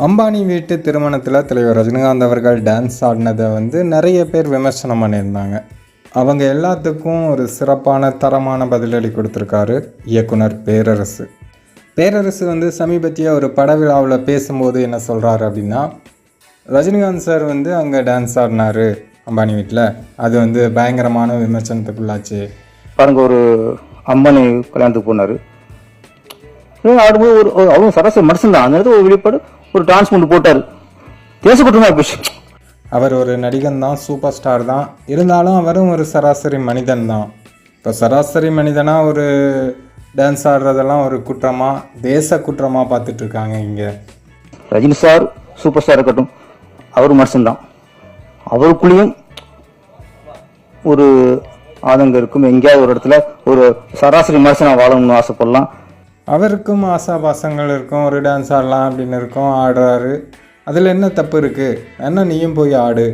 அம்பானி வீட்டு திருமணத்தில் தலைவர் ரஜினிகாந்த் அவர்கள் டான்ஸ் ஆடினதை வந்து நிறைய பேர் விமர்சனம் பண்ணியிருந்தாங்க. அவங்க எல்லாத்துக்கும் ஒரு சிறப்பான தரமான பதிலடி கொடுத்துருக்காரு இயக்குனர் பேரரசு. பேரரசு வந்து சமீபத்திய ஒரு பட விழாவில் பேசும்போது என்ன சொல்கிறாரு அப்படின்னா ரஜினிகாந்த் சார் வந்து அங்கே டான்ஸ் ஆடினாரு அம்பானி வீட்டில் அது வந்து பயங்கரமான விமர்சனத்துக்குள்ளாச்சு. பாருங்க ஒரு அம்மனி கல்யாணத்துக்கு போனார். ஆடும்போது ஒரு ஒரு- சரசு சராசரி மனுஷன் தான் அந்த நேரத்தில் ஒரு வெளிப்பாடு ஒரு டான்ஸ் கொண்டு போட்டார். தேசக்குற்றமாக போச்சு அவர் ஒரு நடிகன் தான் சூப்பர் ஸ்டார் தான். இருந்தாலும் அவரும் ஒரு சராசரி மனிதன் தான். இப்போ சராசரி மனிதனாக ஒரு டான்ஸ் ஆடுறதெல்லாம் ஒரு குற்றமாக தேச குற்றமாக பார்த்துட்டு இருக்காங்க இங்கே. ரஜினி சார் சூப்பர் ஸ்டார் இருக்கட்டும். அவர் மனுஷன் தான். அவருக்குள்ளேயும் ஒரு ஆதங்கம் இருக்கும். எங்கேயாவது ஒரு இடத்துல ஒரு சராசரி மனுஷனா வாழணும்னு ஆசைப்படலாம். அவருக்கும் ஆசாபாசங்கள் இருக்கும் ஒரு டான்ஸ் ஆடலாம் அப்படின்னு இருக்கும் ஆடுறாரு. அதில் என்ன தப்பு இருக்குது என்ன நீயும் போய் ஆடு.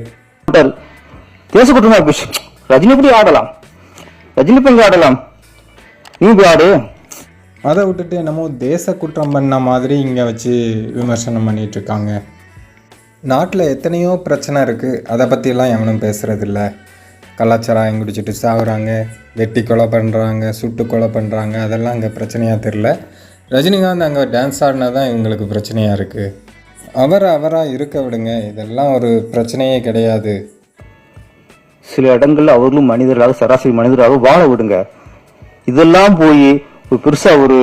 தேசக்குற்றமாக போச்சு ரஜினி எப்படி ஆடலாம்? ரஜினி போய் இங்க ஆடலாம்? நீ போய் ஆடு. அதை விட்டுட்டு என்னமோ தேச குற்றம் பண்ண மாதிரி இங்கே வச்சு விமர்சனம் பண்ணிட்டு இருக்காங்க. நாட்டில் எத்தனையோ பிரச்சனை இருக்குது அதை பற்றிலாம் எவனும் பேசுகிறதில்ல கலாச்சாரம் குடிச்சிட்டு சாகுறாங்க வெட்டி கொலை பண்ணுறாங்க சுட்டு கொலை பண்ணுறாங்க அதெல்லாம் அங்கே பிரச்சனையாக தெரில ரஜினிகாந்த் அங்கே டான்ஸ் ஆடினா தான் இவங்களுக்கு பிரச்சனையாக இருக்குது அவர் அவராக இருக்க விடுங்க இதெல்லாம் ஒரு பிரச்சனையே கிடையாது. சில இடங்களில் அவர்களும் மனிதர்களாக சராசரி மனிதராக வாழ விடுங்க. இதெல்லாம் போய் ஒரு பெருசாக ஒரு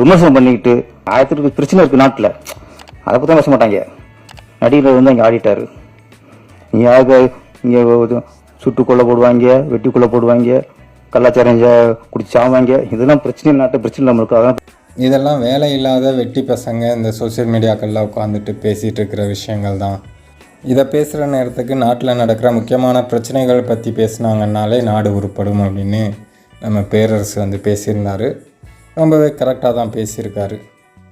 விமர்சனம் பண்ணிக்கிட்டு ஆயிரத்துக்கு பிரச்சனை இருக்குது நாட்டில். அதை பற்றி பேச மாட்டாங்க. நடிகர் வந்து அங்கே ஆடிட்டார். நீ ஆக இங்க சுட்டு கொல்ல போடுவாங்க வெட்டி கொல்ல போடுவாங்க கலாச்சாரம் இங்க குடிச்சு சாவாங்க இதெல்லாம் பிரச்சனை நாட்டு பிரச்சனை நம்மளுக்கு அதான் இதெல்லாம் வேலை இல்லாத வெட்டி பசங்க இந்த சோஷியல் மீடியாக்களில் உட்காந்துட்டு பேசிகிட்டு இருக்கிற விஷயங்கள் தான். இதை பேசுகிற நேரத்துக்கு நாட்டில் நடக்கிற முக்கியமான பிரச்சனைகள் பற்றி பேசினாங்கன்னாலே நாடு உருப்படும் அப்படின்னு நம்ம பேரரசு வந்து பேசியிருந்தார். ரொம்பவே கரெக்டாக தான் பேசியிருக்காரு.